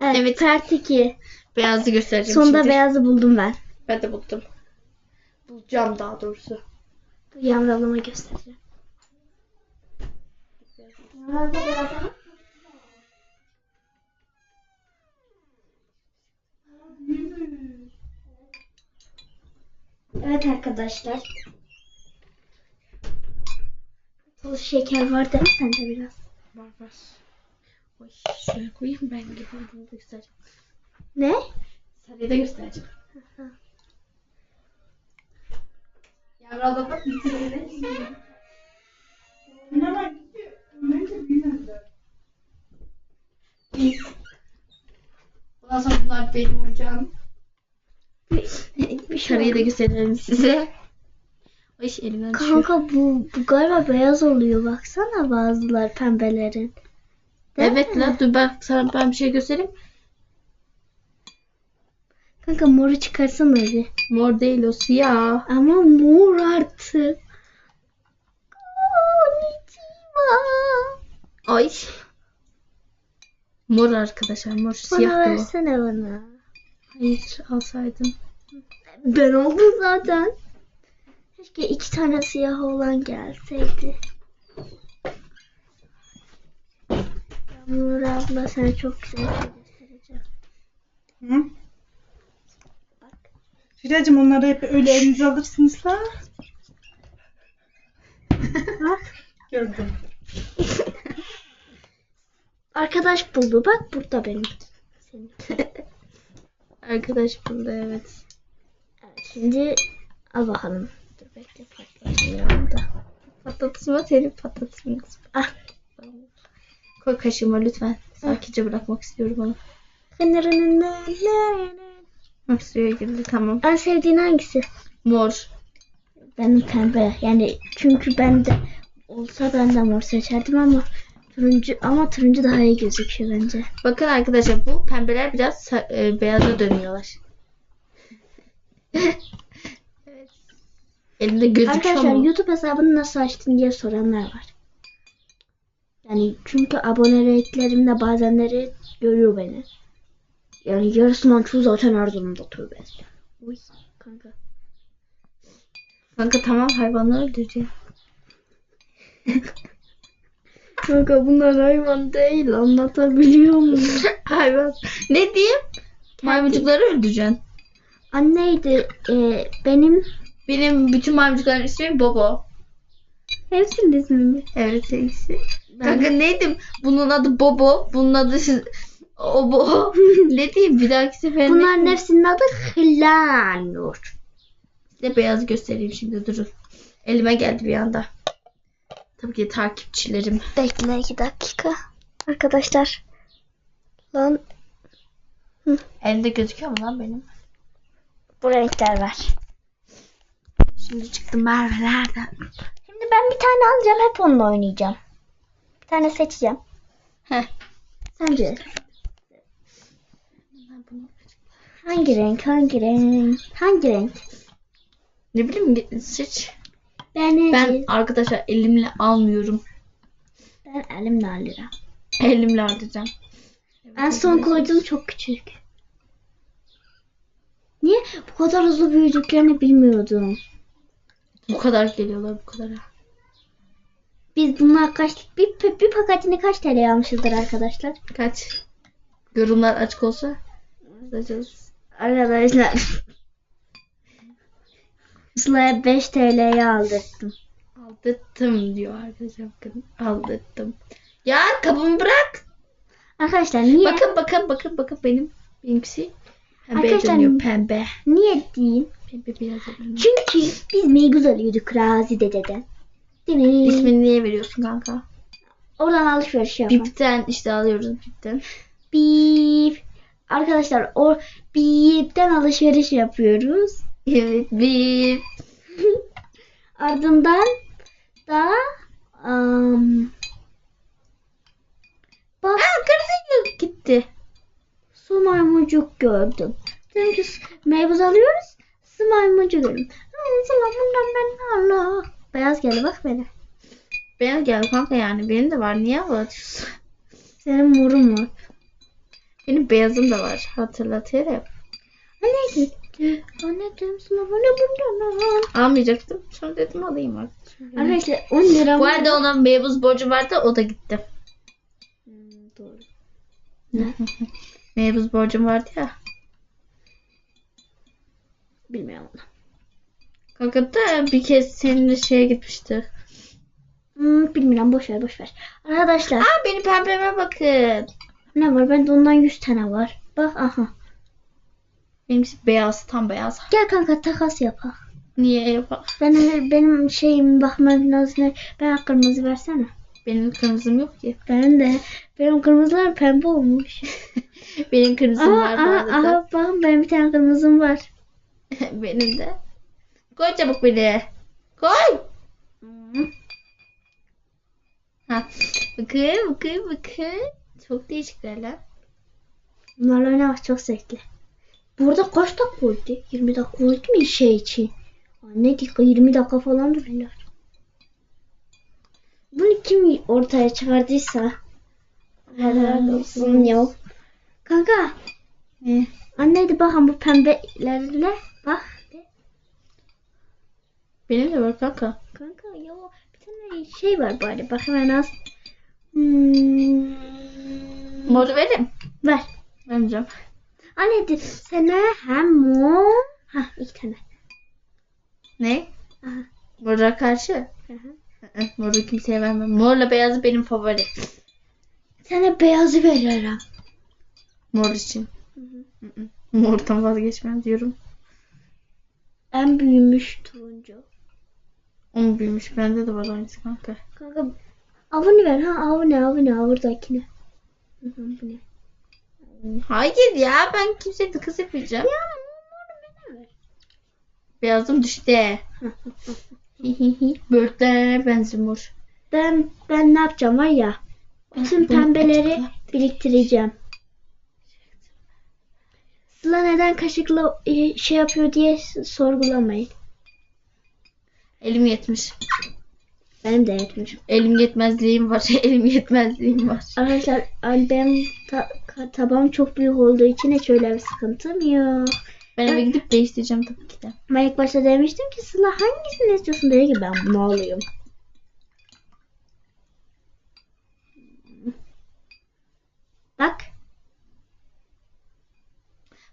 Evet. Evet. Part 2. Beyazı göstereceğim Sonunda şimdi. beyazı buldum ben. Ben de buldum. Bulacağım daha doğrusu. Yavralama göstereceğim. Evet arkadaşlar. Toz şeker var değil mi sende biraz? Var var. Oy, şuraya koyayım ben gibi olduğunu da göstereceğim. Ne? Sarıyı da göstereceğim. Yavru bak bitirelim. Biz. Ondan sonra bunlar benim hocam. Bir Sarıyı da gösterelim size. Ay elimden düşüyor. Kanka bu, bu galiba beyaz oluyor baksana bazılar pembelerin. Değil Evet mi? la dur ben sana ben bir şey göstereyim. Kanka moru çıkarsana bir. Mor değil o siyah. Ama mor artık. Ay. Mor arkadaşlar mor Bana siyah da o. versene bana. Hayır alsaydım. Ben oldum zaten. Keşke iki tane siyah olan gelseydi. Yağmur abla sana çok güzel bir şey göstereceğim. Hı? Şiracığım onları hep öyle elinize alırsınız da. Bak. Gördüm. Arkadaş buldu bak burada benim. Senin. Arkadaş bunda evet. Evet, şimdi al bakalım. Dur bekle patlatmayalım da. Patlatma seni patlatma kızım. Ah. Koy kaşığıma lütfen. Sakince bırakmak istiyorum onu. Bak suya girdi tamam. En sevdiğin hangisi? Mor. Benim pembe. Yani çünkü ben de olsa ben de mor seçerdim ama turuncu ama turuncu daha iyi gözüküyor bence. Bakın arkadaşlar bu pembeler biraz e, beyaza dönüyorlar. evet. Elimde gözüküyor Arkadaşlar mu? YouTube hesabını nasıl açtın diye soranlar var. Yani çünkü abone rate'lerimde bazenleri görüyor beni. Yani yarısından çoğu zaten Erzurum'da tövbe. Uy kanka. Kanka tamam hayvanları öldüreceğim. Kanka bunlar hayvan değil anlatabiliyor muyum? Hayvan. Ne diyeyim? Maymuncukları öldüreceksin. Anneydi e, benim Benim bütün maymuncukların ismi Bobo. hepsinin ismi mi? Evet Kanka neydim? Bunun adı Bobo. Bunun adı siz... Obo. ne diyeyim bir dahaki sefer Bunların hepsinin adı Hlanur. Size beyaz göstereyim şimdi durun. Elime geldi bir anda. Tabii ki takipçilerim. Bekle iki dakika. Arkadaşlar. Lan Elimde gözüküyor mu lan benim? bu renkler var. Şimdi çıktım Merve'lerden. Şimdi ben bir tane alacağım hep onunla oynayacağım. Bir tane seçeceğim. Heh. Sence? Hangi renk? Hangi renk? Hangi renk? Ne bileyim seç. Ben Ben arkadaşlar elimle almıyorum. ben elimle alırım. Elimle alacağım. En son koyduğum çok küçük. Niye bu kadar hızlı büyüdüklerini bilmiyordum. Bu kadar geliyorlar bu kadar. Biz bunlar kaç bir, bir paketini kaç TL almışızdır arkadaşlar? Kaç? Yorumlar açık olsa yazacağız. Arkadaşlar. Sıla'ya 5 TL'ye aldırdım. Aldırttım diyor arkadaşlar bakın. Aldırttım. Ya kabımı bırak. Arkadaşlar niye? Bakın bakın bakın bakın benim benimkisi pembe Arkadaşlar- dönüyor pembe. Niye diyeyim? Pembe biraz dönüyor. Çünkü biz meyguz alıyorduk Razi dededen. Değil mi? İsmini niye veriyorsun kanka? Oradan alışveriş yapalım. Bipten işte alıyoruz bipten. Bip. Arkadaşlar o bipten alışveriş yapıyoruz. Evet bip. Ardından da um, bak Aa kırmızı gitti. su maymuncuk gördüm. Dedim ki meybuz alıyoruz. Su maymuncuk gördüm. Bundan ben Allah. Beyaz geldi bak beni. Benim geldi kanka yani benim de var niye ağlatıyorsun? Senin morun var. Benim beyazım da var. Hatırlatırım. Anne gitti. Anne dedim sana bana bundan. Almayacaktım. Sonra dedim alayım artık. Arkadaşlar 10 lira Bu arada ona meybuz borcu vardı. O da gitti. Hmm, doğru. Meybuz borcum vardı ya. Bilmiyorum onu. Kanka da bir kez seninle şeye gitmişti. Hmm, bilmiyorum boş ver boş ver. Arkadaşlar Aa benim pembeme bakın. ne var? Bende ondan 100 tane var. Bak aha. Benimkisi beyaz. Tam beyaz. Gel kanka takas yapak. Niye yapar? Benim benim şeyim bakmam lazım. Ben kırmızı versene. Benim kırmızım yok ki. Benim de. Benim kırmızılar pembe olmuş. Benim kırmızım Aha, var arada. aha, bakın benim bir tane kırmızım var. benim de. Koy çabuk beni. Koy. Ha. Bakın bakın bakın. Çok değişikler lan. Bunlarla oynamak çok zevkli. Burada kaç dakika oldu? 20 dakika oldu mu şey için? Ne dakika 20 dakika falan duruyorlar. Bunu kim ortaya çıkardıysa helal olsun ya. Kanka Ne? anneydi bakın bu pembelerle bak. Benim de var kanka. Kanka ya bir tane şey var bari bak hemen az. Hmm, Moru verim. ver. Vermeyeceğim. Anneydi sana hem mor. Ha iki tane. Ne? Aha. Mora karşı. Hı Moru kimseye vermem. Morla beyaz benim favori. Sana beyazı veririm. Mor için. Hı hı. Mordan vazgeçmem diyorum. En büyümüş turuncu. Onun büyümüş. Bende de var aynısı kanka. Kanka avını ver ha avını avını avırdakini. Hı hı, bu ne? Hayır ya ben kimseye de kız yapmayacağım. Beyazım düştü. Börtlerine benziyor. Ben ben ne yapacağım var ya. Bütün pembeleri biriktireceğim. Sıla neden kaşıkla e, şey yapıyor diye sorgulamayın. Elim yetmiş. Benim de yetmiş. Elim yetmezliğim var. Elim yetmezliğim var. Arkadaşlar benim ta- tabağım çok büyük olduğu için hiç öyle bir sıkıntım yok. Ben eve gidip değiştireceğim tabii ki de. Ben ilk başta demiştim ki Sıla hangisini istiyorsun dedi ki ben bunu alayım. Bak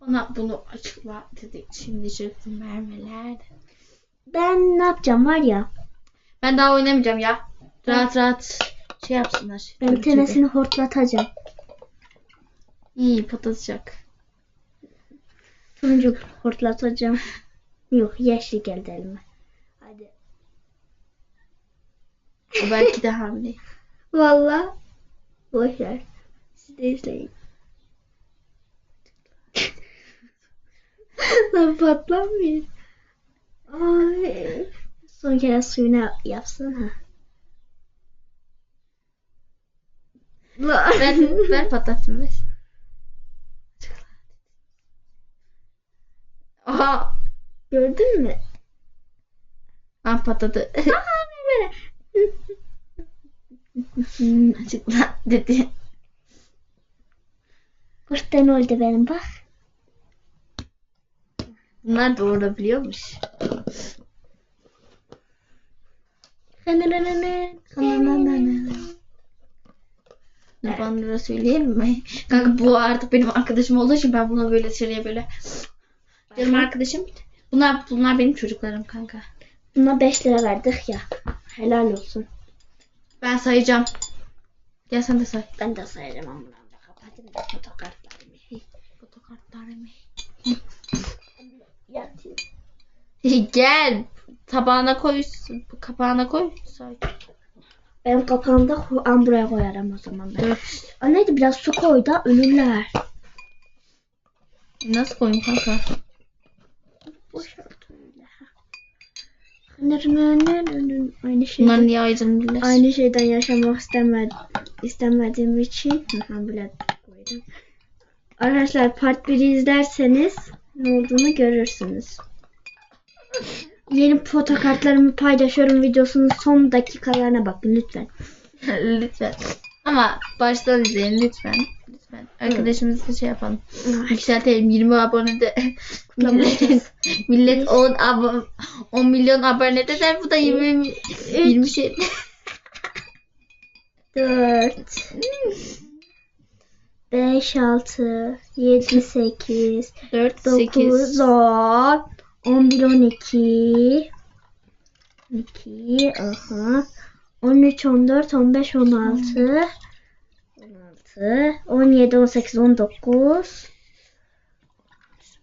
Bana bunu açıkla dedi. Şimdi çıktı mermeler. Ben ne yapacağım var ya. Ben daha oynamayacağım ya. Rahat rahat şey yapsınlar. Ben tenesini hortlatacağım. İyi patlatacak. Turuncu hortlatacağım. Yok yeşil geldi elime. Hadi. O belki de hamile. Valla. Boş ver. Siz de izleyin. Lan patlamıyor. Ay. Son kere suyuna yapsana. Lan. ver, ver patlattım ver. Aha. Gördün mü? Ah patladı. Açıkla dedi. Kurttan oldu benim bak. Bunlar doğurabiliyormuş. Da söyleyelim mi? Kanka bu artık benim arkadaşım olduğu için ben buna böyle dışarıya böyle canım arkadaşım. Bunlar bunlar benim çocuklarım kanka. Buna 5 lira verdik ya. Helal olsun. Ben sayacağım. Gel sen de say. Ben de sayacağım ama buradan da kapatayım da fotokartlarımı. Fotokartlarımı. Yatayım. Gel. Tabağına koy. Kapağına koy. Ben kapağımda an buraya koyarım o zaman ben. Dört. Anneydi biraz su koy da ölürler. Nasıl koyayım kanka? Boş. Aynı şey. Bunlar niye ayrılmışlar? Aynı şeyden yaşamak istemedim, istemediğim için böyle koydum. Arkadaşlar part 1'i izlerseniz ne olduğunu görürsünüz. Yeni fotokartlarımı paylaşıyorum videosunun son dakikalarına bakın lütfen. lütfen. Ama baştan izleyin lütfen. lütfen. Arkadaşımızla şey yapalım. Yükseltelim 20 abonede. millet, millet 10 abon 10 milyon abonede der bu da 20 20 şey. 4 5 6 7 8 4 9 8 10 11 12 12 aha. 13 14 15 16 16 17 18 19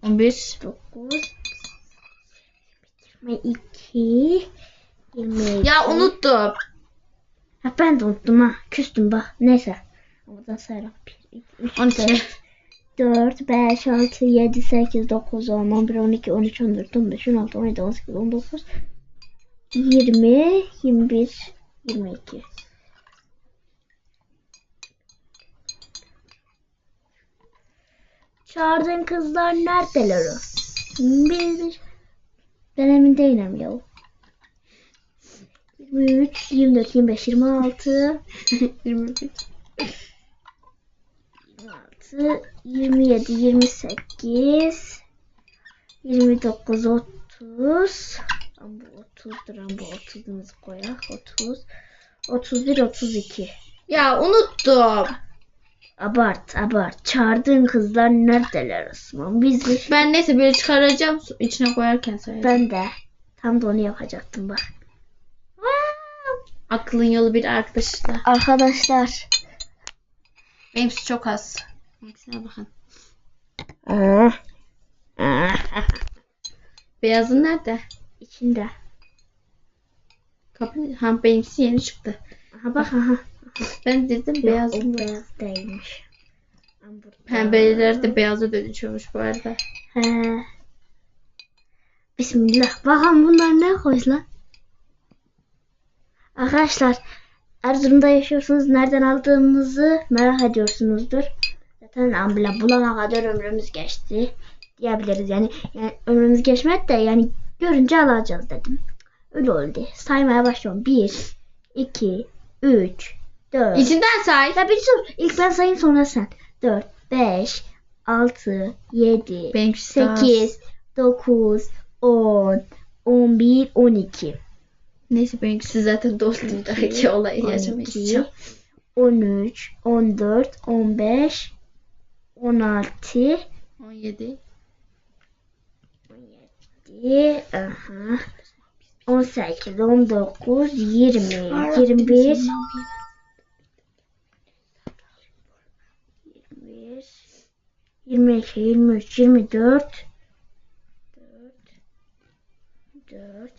11 9 22 22 Ya unuttum. Ha, ben de unuttum ha. Küstüm bak. Neyse. Oradan sayalım. 1, 2, 3, 12 4, 5, 6, 7, 8, 9, 10, 11, 12, 13, 14, 15, 16, 17, 18, 19, 20, 21, 22. Çağırdığın kızlar neredeler o? Bir, ben emin değilim ya. 23, 24, 25, 26, 21 26, 27, 28, 29, 30. Ama bu 30'dur ama bu 30'umuzu koyak. 30, 31, 32. Ya unuttum. Abart, abart. Çağırdığın kızlar neredeler Osman? Biz de... Ben neyse böyle çıkaracağım içine koyarken söyleyeceğim. Ben de. Tam da onu yapacaktım bak. Aklın yolu bir arkadaşlar. Arkadaşlar. Benimsi çok az. Benimkisine bakın. Beyazın nerede? İçinde. Kapı. Ha benimkisi yeni çıktı. Aha bak aha. Ben dedim Yok, beyaz. o beyaz değilmiş. Pembeler de beyaza dönüşüyormuş bu arada. He. Bismillah. Bakalım bunlar ne koyuz lan? Arkadaşlar Erzurum'da yaşıyorsunuz. Nereden aldığımızı merak ediyorsunuzdur. Zaten ambula bulana kadar ömrümüz geçti diyebiliriz. Yani, yani ömrümüz geçmedi de yani görünce alacağız dedim. Öyle oldu. Saymaya başlıyorum. 1, 2, 3, 4. İçinden say. Ya bir dur. İlk ben sayayım sonra sen. 4, 5, 6, 7, Benimkisi daha az. 8, 9, 10, 11, 12. Neyse benimkisi zaten dostum. Dahaki olayı yaşamak 12, istiyorum. 13, 14, 15, 16, 17. 17, aha, 18, 19, 20, 21, 21, 22, 23, 24, 4,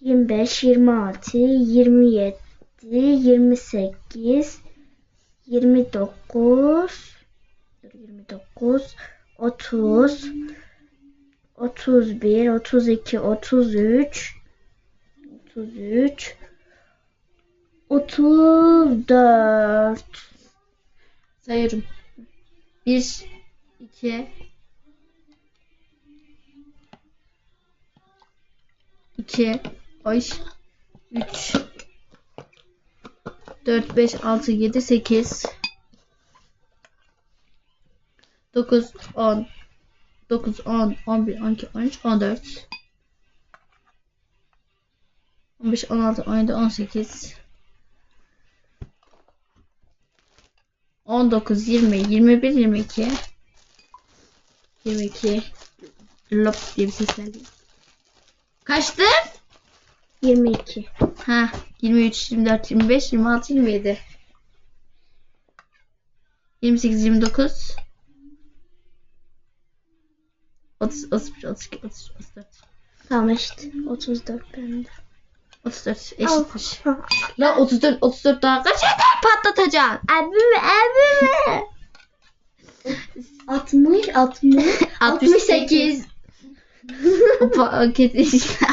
25, 26, 27, 28, 29, dur 29, 30, 31, 32, 33, 33, 34, Sayıyorum. 1 2 2 5 3 4 5 6 7 8 9 10 9 10 11 12 13 14 15 16 17 18 19, 20, 21, 22. 22. Lop diye bir ses geldi. Kaçtı? 22. Ha, 23, 24, 25, 26, 27. 28, 29. 30, 31, 32, 33, 34. Tamam eşit. 34 bende. 34 eşitmiş. La 34, 34 daha kaç eder patlatacaksın? Abime abime. 60 60 68. o paketin içinde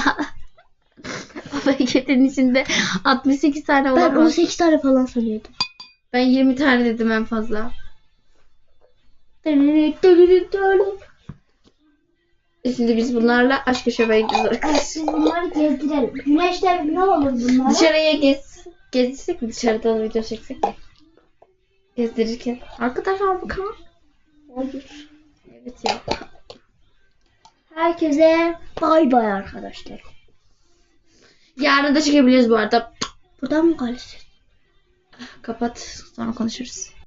o paketin içinde 68 tane Ben olamaz. 18 tane falan sanıyordum. Ben 20 tane dedim en fazla. Şimdi biz bunlarla aşk köşeye gidiyoruz arkadaşlar. Siz bunları gezdirelim. Güneşte ne olur bunlara? Dışarıya gez, gezdirsek mi? Dışarıdan video çeksek mi? Gezdirirken. Arkadaşlar bakalım. Olur. Evet ya. Herkese bay bay arkadaşlar. Yarın da çekebiliriz bu arada. Buradan mı kalsın? Kapat sonra konuşuruz.